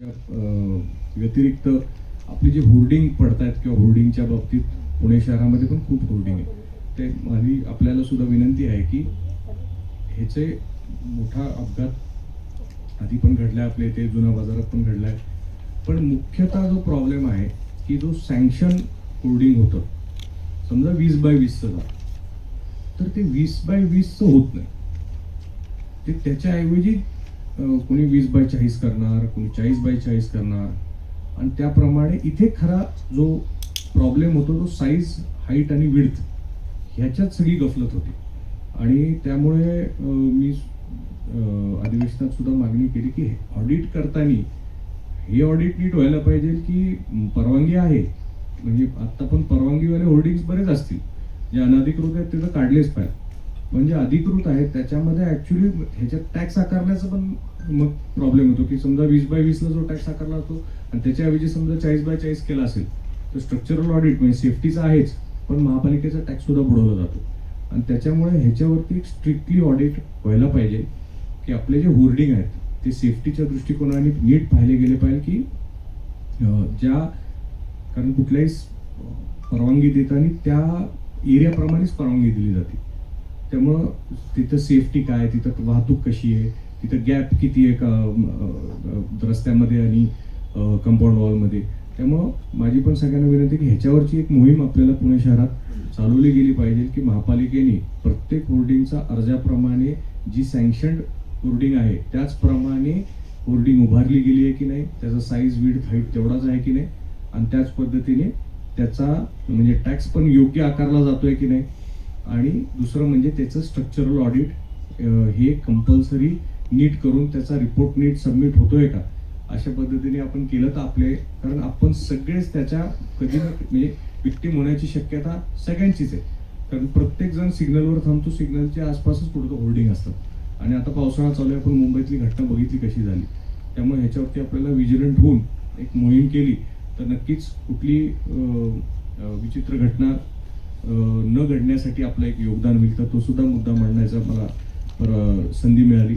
व्यतिरिक्त आपली जे होर्डिंग पडतायत किंवा होर्डिंगच्या बाबतीत पुणे शहरामध्ये पण खूप होर्डिंग आहे. ते माझी आपल्याला सुद्धा विनंती आहे की ह्याचे मोठा अपघात आधी पण घडलाय आपल्या इथे जुन्या बाजारात पण घडलाय. पण मुख्यतः जो प्रॉब्लेम आहे की जो सँक्शन होर्डिंग होतं समजा वीस बाय वीसचं झालं तर ते वीस बाय वीसचं होत नाही. ते त्याच्याऐवजी कुणी वीस बाय चाळीस करणार कुणी चाळीस बाय चाळीस करणार. आणि त्याप्रमाणे इथे खरा जो प्रॉब्लेम होतो तो साईज हाईट आणि विड्थ ह्याच्यात सगळी गफलत होती. आणि त्यामुळे मी अधिवेशनात सुद्धा मागणी केली की ऑडिट करताना हे ऑडिट नीट व्हायला पाहिजे की परवानगी आहे. म्हणजे आता पण परवानगीवाले होर्डिंग्स बरेच असतील. जे अनधिकृत आहेत ते तर काढलेच पाहिजे. म्हणजे अधिकृत आहेत. त्याच्यामध्ये ऍक्च्युली ह्याच्यात टॅक्स आकारण्याचा पण मग प्रॉब्लेम होतो की समजा वीस बाय वीसला जो टॅक्स आकारला जातो आणि त्याच्याऐवजी समजा चाळीस बाय चाळीस केला असेल तर स्ट्रक्चरल ऑडिट म्हणजे सेफ्टीचा आहेच पण महापालिकेचा टॅक्स सुद्धा बुडवला जातो. आणि त्याच्यामुळे ह्याच्यावरती स्ट्रिक्टली ऑडिट व्हायला पाहिजे की आपले जे होर्डिंग आहेत ते सेफ्टीच्या दृष्टिकोनाने नीट पाहिले गेले पाहिजे की ज्या कारण कुठल्याही परवानगी देताना त्या एरियाप्रमाणेच परवानगी दिली जाते. त्यामुळं तिथं सेफ्टी काय तिथं वाहतूक कशी आहे? तिथं गॅप किती आहे का रस्त्यामध्ये आणि कंपाऊंड वॉलमध्ये त्यामुळं माझी पण सगळ्यांना विनंती की ह्याच्यावरची एक मोहीम आपल्याला पुणे शहरात चालवली गेली पाहिजे की महापालिकेने प्रत्येक होर्डिंगचा अर्जाप्रमाणे जी सँक्शन्ड होर्डिंग आहे त्याचप्रमाणे होर्डिंग उभारली गेली आहे की नाही त्याचा साईज विड हाईट तेवढाच आहे की नाही आणि त्याच पद्धतीने त्याचा म्हणजे टॅक्स पण योग्य आकारला जातोय की नाही आणि दुसरं म्हणजे त्याचं स्ट्रक्चरल ऑडिट हे कंपल्सरी नीट करून त्याचा रिपोर्ट नीट सबमिट होतोय का? अशा पद्धतीने आपण केलं तर आपले कारण आपण सगळेच त्याच्या कधी ना म्हणजे विक्टीम होण्याची शक्यता सगळ्यांचीच आहे. कारण प्रत्येक जण सिग्नलवर थांबतो सिग्नलच्या आसपासच कुठं होल्डिंग असतात आणि आता पावसाळा चालू आहे आपण मुंबईतली घटना बघितली कशी झाली. त्यामुळे ह्याच्यावरती आपल्याला विजिलंट होऊन एक मोहीम केली तर नक्कीच कुठली विचित्र घटना न घडण्यासाठी आपलं एक योगदान होईल तर तो सुद्धा मुद्दा मांडण्याचा मला पर- संधी मिळाली.